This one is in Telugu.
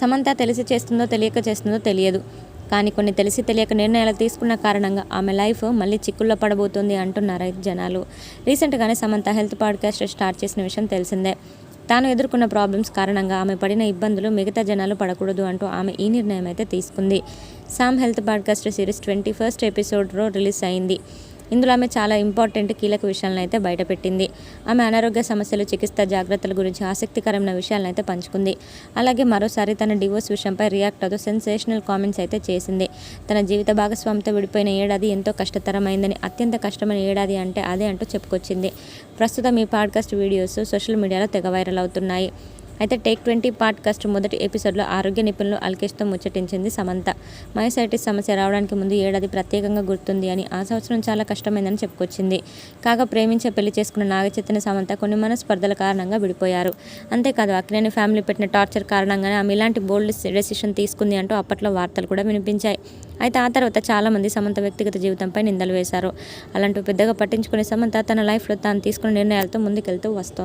సమంత తెలిసి చేస్తుందో తెలియక చేస్తుందో తెలియదు. కానీ కొన్ని తెలిసి తెలియక నిర్ణయాలు తీసుకున్న కారణంగా ఆమె లైఫ్ మళ్ళీ చిక్కుల్లో పడబోతుంది అంటున్నారు జనాలు. రీసెంట్గానే సమంత హెల్త్ పాడ్కాస్ట్ స్టార్ట్ చేసిన విషయం తెలిసిందే. తాను ఎదుర్కొన్న ప్రాబ్లమ్స్ కారణంగా ఆమె పడిన ఇబ్బందులు మిగతా జనాలు పడకూడదు అంటూ ఆమె ఈ నిర్ణయం అయితే తీసుకుంది. Sam health podcast series twenty first ఎపిసోడ్లో రిలీజ్ అయింది. ఇందులో ఆమె చాలా ఇంపార్టెంట్ కీలక విషయాలను అయితే బయటపెట్టింది. ఆమె అనారోగ్య సమస్యలు చికిత్స జాగ్రత్తల గురించి ఆసక్తికరమైన విషయాలను అయితే పంచుకుంది. అలాగే మరోసారి తన డివోర్స్ విషయంపై రియాక్ట్ అవుతూ సెన్సేషనల్ కామెంట్స్ అయితే చేసింది. తన జీవిత భాగస్వామితో విడిపోయిన ఏడాది ఎంతో కష్టతరమైందని అత్యంత కష్టమైన ఏడాది అంటే అదే అంటూ చెప్పుకొచ్చింది. ప్రస్తుతం ఈ పాడ్కాస్ట్ వీడియోస్ సోషల్ మీడియాలో తెగ వైరల్ అవుతున్నాయి. అయితే టేక్ ట్వంటీ పాడ్కాస్ట్ మొదటి ఎపిసోడ్లో ఆరోగ్య నిపుణులు అల్కేష్తో ముచ్చటించింది సమంత. మైసైటిస్ సమస్య రావడానికి ముందు ఏడాది ప్రత్యేకంగా గుర్తుంది అని ఆ సంవత్సరం చాలా కష్టమైందని చెప్పుకొచ్చింది. కాగా ప్రేమించే పెళ్ళి చేసుకున్న నాగచైతన్య సమంత కొన్ని మనస్పర్ధల కారణంగా విడిపోయారు. అంతేకాదు అక్కినేని ఫ్యామిలీ పెట్టిన టార్చర్ కారణంగానే ఆమె ఇలాంటి బోల్డ్ డెసిషన్ తీసుకుంది అంటూ అప్పట్లో వార్తలు కూడా వినిపించాయి. అయితే ఆ తర్వాత చాలామంది సమంత వ్యక్తిగత జీవితంపై నిందలు వేశారు. అలాంటి పెద్దగా పట్టించుకునే సమంత తన లైఫ్లో తాను తీసుకున్న నిర్ణయాలతో ముందుకెళ్తూ వస్తోంది.